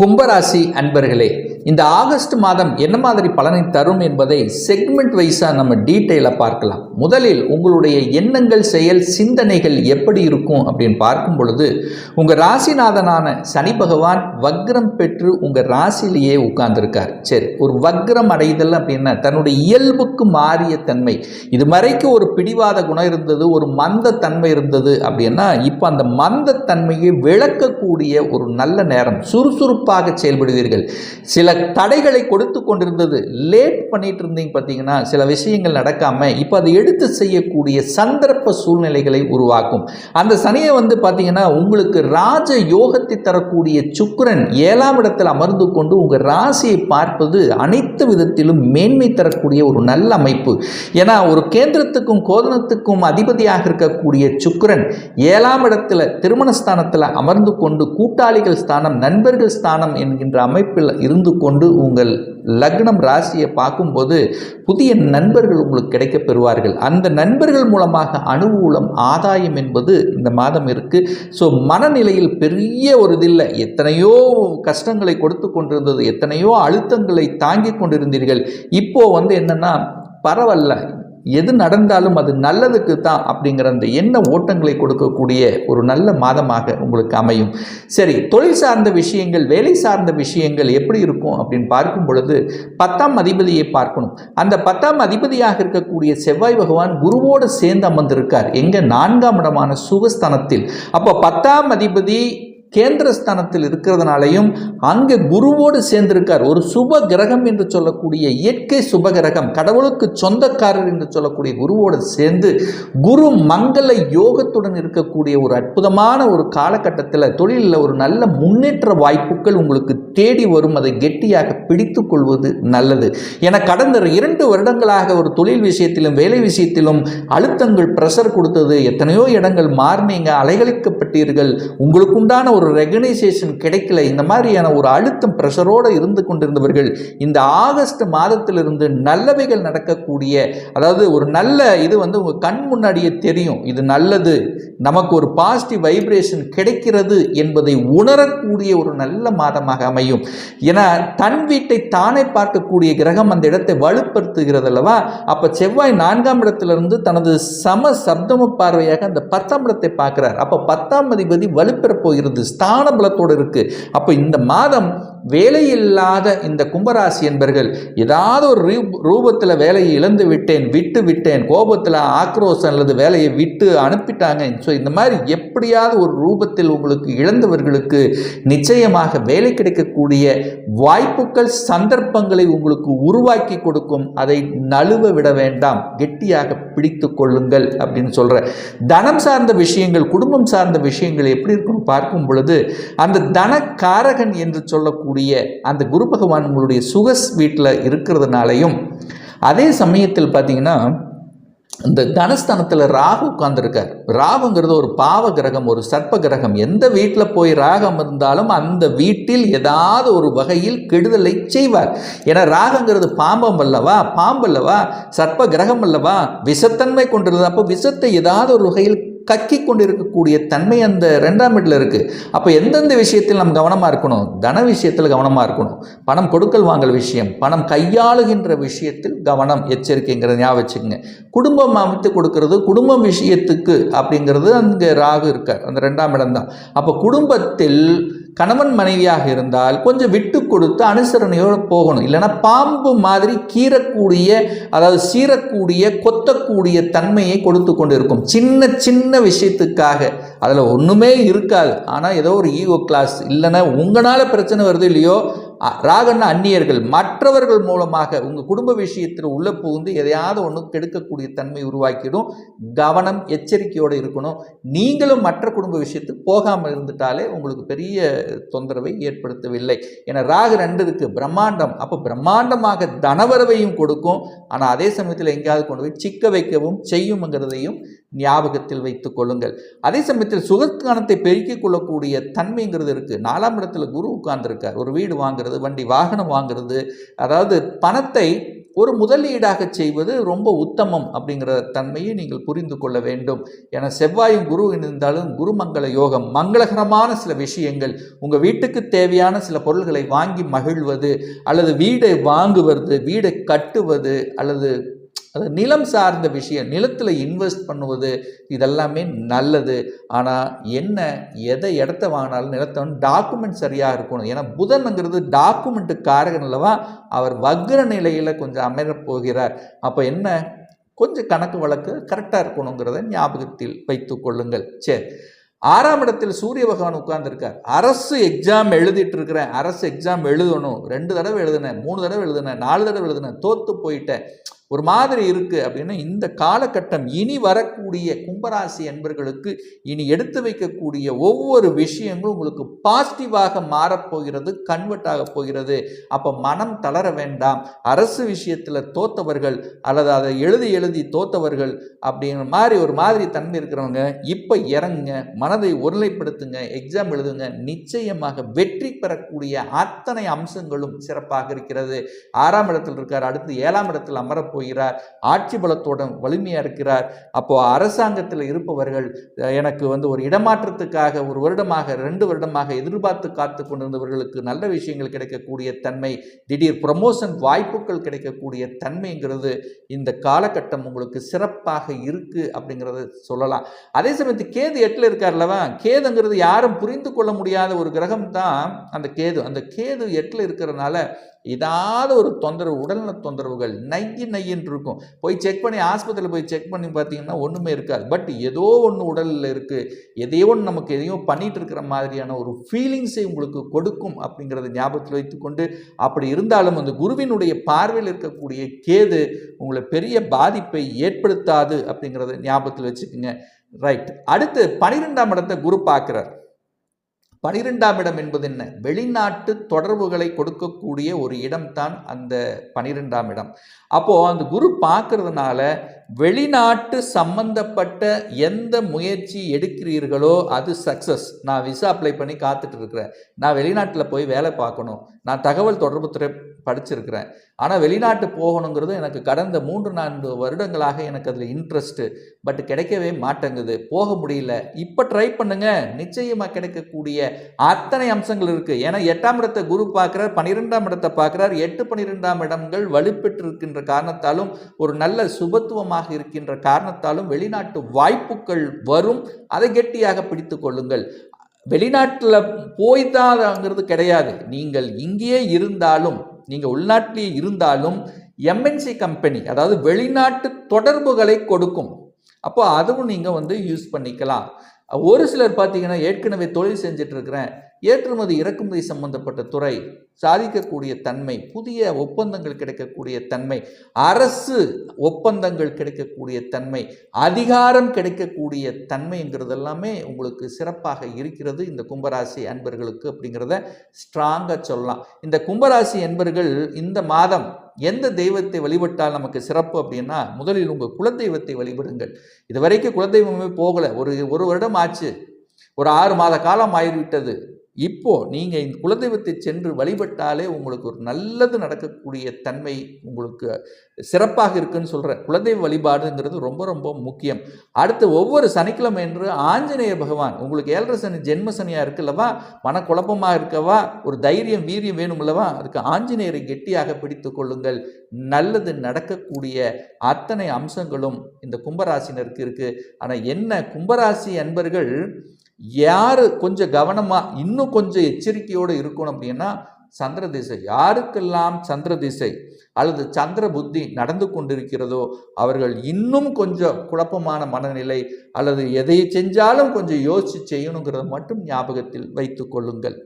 கும்பராசி அன்பர்களே இந்த ஆகஸ்ட் மாதம் என்ன மாதிரி பலனை தரும் என்பதை செக்மெண்ட் வைஸாக நம்ம டீட்டெயிலாக பார்க்கலாம். முதலில் உங்களுடைய எண்ணங்கள் செயல் சிந்தனைகள் எப்படி இருக்கும் அப்படின்னு பார்க்கும் பொழுது உங்கள் ராசிநாதனான சனி பகவான் வக்ரம் பெற்று உங்கள் ராசியிலேயே உட்கார்ந்துருக்கார். சரி ஒரு வக்ரம் அடைதல் அப்படின்னா தன்னுடைய இயல்புக்கு மாறிய தன்மை. இது வரைக்கும் ஒரு பிடிவாத குணம் இருந்தது ஒரு மந்த தன்மை இருந்தது அப்படின்னா இப்போ அந்த மந்த தன்மையை விளக்கக்கூடிய ஒரு நல்ல நேரம். சுறுசுறுப்பாக செயல்படுவீர்கள். சில தடைகளை கொடுத்து கொண்டிருந்தது. லேட் பண்ணிட்டு இருந்தீங்க பார்த்தீங்கன்னா சில விஷயங்கள் நடக்காமல் இப்போ அதை எடுத்து செய்யக்கூடிய சந்தர்ப்ப சூழ்நிலைகளை உருவாக்கும். அந்த சனியை வந்து பார்த்தீங்கன்னா உங்களுக்கு ராஜ யோகத்தை தரக்கூடிய சுக்கரன் ஏழாம் இடத்தில் அமர்ந்து கொண்டு உங்கள் ராசியை பார்ப்பது அனைத்து விதத்திலும் மேன்மை தரக்கூடிய ஒரு நல்ல அமைப்பு. ஏன்னா ஒரு கேந்திரத்துக்கும் கோதனத்துக்கும் அதிபதியாக இருக்கக்கூடிய சுக்கரன் ஏழாம் இடத்துல திருமணஸ்தானத்தில் அமர்ந்து கொண்டு கூட்டாளிகள் ஸ்தானம் நண்பர்கள் ஸ்தானம் என்கின்ற அமைப்பில் இருந்து கொண்டு உங்கள் லக்னம் ராசியை பார்க்கும்போது புதிய நண்பர்கள் உங்களுக்கு கிடைக்கப் பெறுவார்கள். அந்த நண்பர்கள் மூலமாக அனுகூலம் ஆதாயம் என்பது இந்த மாதம் இருக்குது ஸோ மனநிலையில் பெரிய ஒரு இதில்லை எத்தனையோ கஷ்டங்களை கொடுத்து கொண்டிருந்தது எத்தனையோ அழுத்தங்களை தாங்கி கொண்டிருந்தீர்கள். இப்போது வந்து என்னென்னா பரவாயில்ல. எது நடந்தாலும் அது நல்லதுக்கு தான் அப்படிங்கிற அந்த எண்ண ஓட்டங்களை கொடுக்கக்கூடிய ஒரு நல்ல மாதமாக உங்களுக்கு அமையும். சரி தொழில் சார்ந்த விஷயங்கள் வேலை சார்ந்த விஷயங்கள் எப்படி இருக்கும் அப்படின்னு பார்க்கும் பொழுது பத்தாம் அதிபதியை பார்க்கணும். அந்த பத்தாம் அதிபதியாக இருக்கக்கூடிய செவ்வாய் பகவான் குருவோடு சேர்ந்து அமர்ந்திருக்கார். எங்கள் நான்காம் இடமான சுகஸ்தானத்தில் அப்போ பத்தாம் அதிபதி கேந்திரஸ்தானத்தில் இருக்கிறதுனாலையும் அங்கே குருவோடு சேர்ந்திருக்கார். ஒரு சுப கிரகம் என்று சொல்லக்கூடிய இயற்கை சுப கிரகம் கடவுளுக்கு சொந்தக்காரர் என்று சொல்லக்கூடிய குருவோடு சேர்ந்து குரு மங்கள யோகத்துடன் இருக்கக்கூடிய ஒரு அற்புதமான ஒரு காலகட்டத்தில் தொழிலில் ஒரு நல்ல முன்னேற்ற வாய்ப்புகள் உங்களுக்கு தேடி வரும். அதை கெட்டியாக பிடித்து கொள்வது நல்லது. என கடந்த இரண்டு வருடங்களாக ஒரு தொழில் விஷயத்திலும் வேலை விஷயத்திலும் அழுத்தங்கள் ப்ரெஷர் கொடுத்தது. எத்தனையோ இடங்கள் மாறினீங்க அலைகழிக்கப்பட்டீர்கள். உங்களுக்குண்டான ஒரு ரெகனைசேஷன் கிடைக்கல. இந்த மாதிரியான ஒரு அழுத்தம் ப்ரெஷரோடு இருந்து கொண்டிருந்தவர்கள் இந்த ஆகஸ்ட் மாதத்திலிருந்து நல்லவைகள் நடக்கக்கூடிய அதாவது ஒரு நல்ல இது வந்து உங்கள் கண் முன்னாடியே தெரியும். இது நல்லது. நமக்கு ஒரு பாசிட்டிவ் வைப்ரேஷன் கிடைக்கிறது என்பதை உணரக்கூடிய ஒரு நல்ல மாதமாக அமையும். ஏன்னா தன் வீட்டை தானே பார்க்கக்கூடிய கிரகம் அந்த இடத்தை வலுப்படுத்துகிறது அல்லவா? அப்போ செவ்வாய் நான்காம் இடத்திலிருந்து தனது சம சப்தம பார்வையாக அந்த பத்தாம் இடத்தை பார்க்கிறார். அப்போ பத்தாம் அதிபதி வலுப்பெறப் போகிறது. ஸ்தான பலத்தோடு இருக்குது அப்போ இந்த மாதம் வேலையில்லாத இந்த கும்பராசி என்பர்கள் ஏதாவது ஒரு ரூ ரூபத்தில் வேலையை இழந்து விட்டேன் விட்டு விட்டேன் கோபத்தில் ஆக்ரோஷம் அல்லது வேலையை விட்டு அனுப்பிட்டாங்க. ஸோ இந்த மாதிரி எப்படியாவது ஒரு ரூபத்தில் உங்களுக்கு இழந்தவர்களுக்கு நிச்சயமாக வேலை கிடைக்கக்கூடிய வாய்ப்புகள் சந்தர்ப்பங்களை உங்களுக்கு உருவாக்கி கொடுக்கும். அதை நழுவ விட வேண்டாம். கெட்டியாக பிடித்து கொள்ளுங்கள் அப்படின்னு சொல்கிறேன் தனம் சார்ந்த விஷயங்கள் குடும்பம் சார்ந்த விஷயங்கள் எப்படி இருக்குன்னு பார்க்கும் பொழுது அந்த தனக்காரகன் என்று சொல்லக்கூடிய அந்த குரு பகவான் உங்களுடைய சுகஸ் வீட்டில் இருக்கிறதுனாலையும் அதே சமயத்தில் பார்த்தீங்கன்னா இந்த தனஸ்தானத்தில் ராகு உட்கார்ந்துருக்கார். ராகுங்கிறது ஒரு பாவ கிரகம் ஒரு சர்ப்ப கிரகம். எந்த வீட்டில் போய் ராகம் இருந்தாலும் அந்த வீட்டில் ஏதாவது ஒரு வகையில் கெடுதலை செய்வார். ஏன்னா ராகங்கிறது பாம்பம் அல்லவா? பாம்பு அல்லவா? சர்ப்ப கிரகம் அல்லவா? விஷத்தன்மை கொண்டிருந்தது. அப்போ விஷத்தை ஏதாவது ஒரு வகையில் கக்கி கொண்டிருக்கக்கூடிய தன்மை அந்த ரெண்டாம் வீட்டில் இருக்குது அப்போ எந்தெந்த விஷயத்தில் நம்ம கவனமாக இருக்கணும்? தன விஷயத்தில் கவனமாக இருக்கணும். பணம் கொடுக்கல் வாங்கல் விஷயம். பணம் கையாளுகின்ற விஷயத்தில் கவனம் எச்சரிக்கைங்கிறத ஞாபகம் வச்சுக்கோங்க. குடும்பம் அமைத்து கொடுக்கறது குடும்பம் விஷயத்துக்கு அப்படிங்கிறது அங்கே ராகு இருக்கார். அந்த ரெண்டாம் இடம் தான். அப்போ குடும்பத்தில் கணவன் மனைவியாக இருந்தால் கொஞ்சம் விட்டு கொடுத்து அனுசரணையோடு போகணும். இல்லைன்னா பாம்பு மாதிரி கீறக்கூடிய அதாவது சீரக்கூடிய கொத்தக்கூடிய தன்மையை கொடுத்து கொண்டு இருக்கும் சின்ன சின்ன விஷயத்துக்காக. அதில் ஒன்றுமே இருக்காது. ஆனால் ஏதோ ஒரு ஈகோ கிளாஸ் இல்லைன்னா உங்களால் பிரச்சனை வருது இல்லையோ ராகன்னா அந்நியர்கள் மற்றவர்கள் மூலமாக உங்கள் குடும்ப விஷயத்தில் உள்ளே புகுந்து எதையாவது ஒன்று கெடுக்கக்கூடிய தன்மை உருவாக்கிடும். கவனம் எச்சரிக்கையோடு இருக்கணும். நீங்களும் மற்ற குடும்ப விஷயத்துக்கு போகாமல் இருந்துட்டாலே உங்களுக்கு பெரிய தொந்தரவை ஏற்படுத்தவில்லை. ஏன்னா ராகு ரெண்டு இருக்குது பிரம்மாண்டம். அப்போ பிரம்மாண்டமாக தனவரவையும் கொடுக்கும். ஆனால் அதே சமயத்தில் எங்கேயாவது கொண்டு போய் சிக்க வைக்கவும் செய்யுங்கிறதையும் ஞாபகத்தில் வைத்துக் கொள்ளுங்கள். அதே சமயத்தில் சுகஸ்தானத்தை பெருக்கிக் கொள்ளக்கூடிய தன்மைங்கிறது இருக்குது நாலாம் இடத்துல குரு உட்கார்ந்துருக்கார். ஒரு வீடு வாங்குறது வண்டி வாகனம் வாங்குறது அதாவது பணத்தை ஒரு முதலீடாக செய்வது ரொம்ப உத்தமம் அப்படிங்கிற தன்மையை நீங்கள் புரிந்து கொள்ள வேண்டும். என செவ்வாயும் குரு இருந்தாலும் குருமங்கள யோகம் மங்களகரமான சில விஷயங்கள். உங்கள் வீட்டுக்கு தேவையான சில பொருள்களை வாங்கி மகிழ்வது அல்லது வீடை வாங்குவது வீடை கட்டுவது அல்லது அது நிலம் சார்ந்த விஷயம் நிலத்தில் இன்வெஸ்ட் பண்ணுவது இதெல்லாமே நல்லது. ஆனால் என்ன எதை இடத்த வாங்கினாலும் நிலத்தை வந்து டாக்குமெண்ட் சரியாக இருக்கணும். ஏன்னா புதன்ங்கிறது டாக்குமெண்ட்டு காரகன் அல்லவா அவர் வக்ர நிலையில் கொஞ்சம் அமரப் போகிறார். அப்போ என்ன கொஞ்சம் கணக்கு வழக்கு கரெக்டாக இருக்கணுங்கிறத ஞாபகத்தில் வைத்து கொள்ளுங்கள். சரி. ஆறாம் இடத்தில் சூரிய பகவான் உட்கார்ந்துருக்கார். அரசு எக்ஸாம் எழுதிட்டு இருக்கிறேன். அரசு எக்ஸாம் எழுதணும். ரெண்டு தடவை எழுதினேன் மூணு தடவை எழுதுனேன் நாலு தடவை எழுதுனேன் தோத்து போயிட்டேன். ஒரு மாதிரி இருக்குது அப்படின்னா இந்த காலகட்டம் இனி வரக்கூடிய கும்பராசி என்பர்களுக்கு இனி எடுத்து வைக்கக்கூடிய ஒவ்வொரு விஷயங்களும் உங்களுக்கு பாசிட்டிவாக மாறப்போகிறது கன்வெர்ட் ஆக போகிறது. அப்போ மனம் தளர வேண்டாம். அரசு விஷயத்தில் தோத்தவர்கள் அல்லது அதை எழுதி எழுதி தோத்தவர்கள் அப்படிங்கிற மாதிரி ஒரு மாதிரி தன்மை இருக்கிறவங்க இப்போ இறங்குங்க மனதை ஒருநிலைப்படுத்துங்க எக்ஸாம் எழுதுங்க நிச்சயமாக வெற்றி பெறக்கூடிய அத்தனை அம்சங்களும் சிறப்பாக இருக்கிறது. ஆறாம் இடத்தில் இருக்கார் அடுத்து ஏழாம் இடத்தில் அமரப்போ போகிறார் ஆட்சி பலத்தோட வலிமையாக இருக்கிறார். அப்போது அரசாங்கத்தில் இருப்பவர்கள் எனக்கு வந்து ஒரு இடமாற்றத்துக்காக ஒரு வருடமாக ரெண்டு வருடமாக எதிர்பார்த்து காத்து கொண்டிருந்தவர்களுக்கு நல்ல விஷயங்கள் கிடைக்கக்கூடிய தன்மை திடீர் ப்ரமோஷன் வாய்ப்புகள் கிடைக்கக்கூடிய தன்மைங்கிறது இந்த காலகட்டம் உங்களுக்கு சிறப்பாக இருக்குது அப்படிங்கிறத சொல்லலாம். அதே சமயத்து கேது எட்டில் இருக்கார்லவா கேதுங்கிறது யாரும் புரிந்து கொள்ள முடியாத ஒரு கிரகம் தான் அந்த கேது. அந்த கேது எட்டில் இருக்கிறனால ஏதாவது ஒரு தொந்தரவு உடல்நல தொந்தரவுகள் நையி நையின்னு இருக்கும். போய் செக் பண்ணி ஆஸ்பத்திரியில் போய் செக் பண்ணி பார்த்தீங்கன்னா ஒன்றுமே இருக்காது. பட் ஏதோ ஒன்று உடலில் இருக்குது எதையோ ஒன்று நமக்கு எதையோ பண்ணிகிட்டு இருக்கிற மாதிரியான ஒரு ஃபீலிங்ஸை உங்களுக்கு கொடுக்கும் அப்படிங்கிறத ஞாபகத்தில் வைத்துக்கொண்டு அப்படி இருந்தாலும் அந்த குருவினுடைய பார்வையில் இருக்கக்கூடிய கேது உங்களை பெரிய பாதிப்பை ஏற்படுத்தாது அப்படிங்கிறத ஞாபகத்தில் வச்சுக்கோங்க. ரைட் அடுத்து பனிரெண்டாம் இடத்தை குரு பார்க்குறார். பனிரெண்டாம் இடம் என்பது என்ன? வெளிநாட்டு தொடர்புகளை கொடுக்கக்கூடிய ஒரு இடம்தான் அந்த பனிரெண்டாம் இடம். அப்போது அந்த குரு பார்க்கறதுனால வெளிநாட்டு சம்பந்தப்பட்ட எந்த முயற்சி எடுக்கிறீர்களோ அது சக்ஸஸ் நான் விசா அப்ளை பண்ணி காத்துட்டு இருக்கிறேன். நான் வெளிநாட்டில் போய் வேலை பார்க்கணும். நான் தகவல் தொடர்பு துறை படிச்சிருக்கிறேன். ஆனால் வெளிநாட்டு போகணுங்கிறது எனக்கு கடந்த மூன்று நான்கு வருடங்களாக எனக்கு அதில் இன்ட்ரெஸ்ட்டு பட் கிடைக்கவே மாட்டேங்குது. போக முடியல. இப்போ ட்ரை பண்ணுங்க. நிச்சயமாக கிடைக்கக்கூடிய அத்தனை அம்சங்கள் இருக்குது ஏன்னா எட்டாம் இடத்தை குரு பார்க்குறார் பன்னிரெண்டாம் இடத்தை பார்க்குறார். எட்டு பன்னிரெண்டாம் இடங்கள் வலுப்பெற்று இருக்கின்ற காரணத்தாலும் ஒரு நல்ல சுபத்துவமாக இருக்கின்ற காரணத்தாலும் வெளிநாட்டு வாய்ப்புகள் வரும். அதை கெட்டியாக பிடித்து கொள்ளுங்கள். வெளிநாட்டில் போய்தாங்கிறது கிடையாது. நீங்கள் இங்கேயே இருந்தாலும் நீங்கள் உள்நாட்டிலேயே இருந்தாலும் எம்என்சி கம்பெனி அதாவது வெளிநாட்டு தொடர்புகளை கொடுக்கும். அப்போ அதுவும் நீங்கள் வந்து யூஸ் பண்ணிக்கலாம். ஒரு சிலர் பார்த்தீங்கன்னா ஏற்கனவே தொழில் செஞ்சுட்டு இருக்கிறேன். ஏற்றுமதி இறக்குமதி சம்பந்தப்பட்ட துறை சாதிக்கக்கூடிய தன்மை புதிய ஒப்பந்தங்கள் கிடைக்கக்கூடிய தன்மை அரசு ஒப்பந்தங்கள் கிடைக்கக்கூடிய தன்மை அதிகாரம் கிடைக்கக்கூடிய தன்மைங்கிறது எல்லாமே உங்களுக்கு சிறப்பாக இருக்கிறது இந்த கும்பராசி அன்பர்களுக்கு அப்படிங்கிறத ஸ்ட்ராங்காக சொல்லலாம். இந்த கும்பராசி அன்பர்கள் இந்த மாதம் எந்த தெய்வத்தை வழிபட்டால் நமக்கு சிறப்பு அப்படின்னா முதலில் உங்கள் குலதெய்வத்தை வழிபடுங்கள். இது வரைக்கும் குலதெய்வமே போகலை. ஒரு ஒரு வருடம் ஆச்சு. ஒரு ஆறு மாத காலம் ஆகிவிட்டது இப்போது நீங்கள் இந்த குலதெய்வத்தை சென்று வழிபட்டாலே உங்களுக்கு ஒரு நல்லது நடக்கக்கூடிய தன்மை உங்களுக்கு சிறப்பாக இருக்குன்னு சொல்கிற குலதெய்வ வழிபாடுங்கிறது ரொம்ப ரொம்ப முக்கியம். அடுத்து ஒவ்வொரு சனிக்கிழமை என்று ஆஞ்சநேய பகவான் உங்களுக்கு ஏழரை சனி ஜென்ம சனியாக இருக்குல்லவா மனக்குழப்பமாக இருக்கவா? ஒரு தைரியம் வீரியம் வேணும்லவா அதுக்கு ஆஞ்சநேயரை கெட்டியாக பிடித்து கொள்ளுங்கள். நல்லது நடக்கக்கூடிய அத்தனை அம்சங்களும் இந்த கும்பராசினருக்கு இருக்குது ஆனால் என்ன கும்பராசி அன்பர்கள் யார் கொஞ்சம் கவனமாக இன்னும் கொஞ்சம் எச்சரிக்கையோடு இருக்கணும் அப்படின்னா சந்திர திசை. யாருக்கெல்லாம் சந்திர திசை அல்லது சந்திர புத்தி நடந்து கொண்டிருக்கிறதோ அவர்கள் இன்னும் கொஞ்சம் குழப்பமான மனநிலை அல்லது எதை செஞ்சாலும் கொஞ்சம் யோசித்து செய்யணுங்கிறத மட்டும் ஞாபகத்தில் வைத்து கொள்ளுங்கள்.